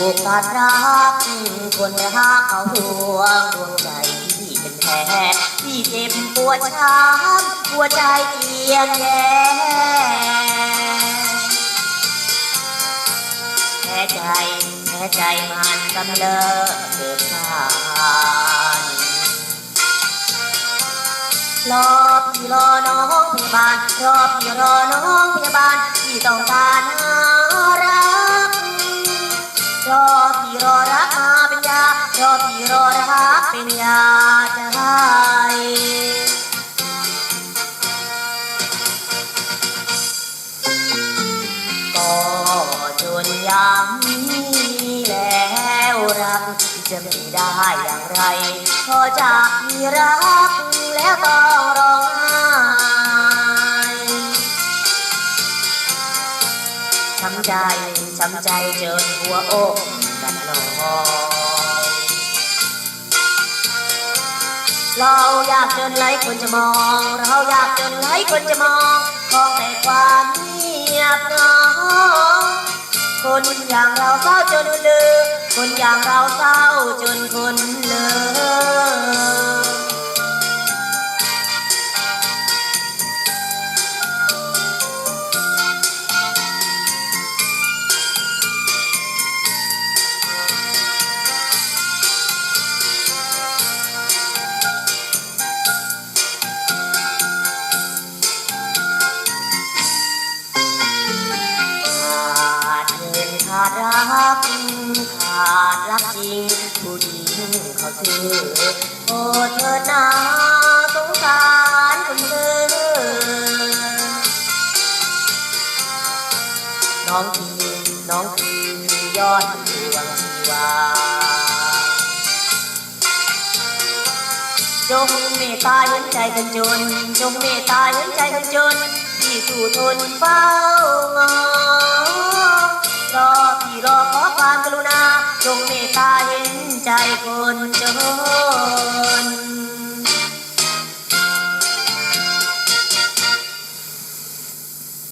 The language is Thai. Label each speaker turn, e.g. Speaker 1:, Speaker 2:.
Speaker 1: ถูกตัดรักคนรักเขาดวงดวงใจที่เป็นแผลที่เจ็บปวดช้ำหัวใจเอียงแย่แพ้ใจแพ้ใจมันกำเริบเกิดผ่านรอพี่รอน้องพยาบาลรอพี่รอน้องพยาบาลที่ต้องการหารั รอพี่รอรักเป็นยาใจก็จนยามนี้แล้วรักจะไม่ได้อย่างไร พอจากมีรักแล้วต้องร้องไห้ช้ำใจช้ำใจจนหัวอกกันหนอ เราอยากจนไหลคนจะมอง เราอยากจนไหลคนจะมองมองแต่ความเงียบเหงาคนอย่างเราเศร้าจนลือ คนอย่างเราเศร้าจนคนเลือ รักขาดรักจริงผู้หญิงเขาซื้อโอ้เธอนาสงสารคนเธอน้องคือน้องคือยอดดวงชีวาจงเมตตาเห็นใจคนจนจงเมตตาเห็นใจคนจนที่สู่ทนเฝ้างอรอพี่รอขอความก รุณาจงเมตตาเห็นใจคนจน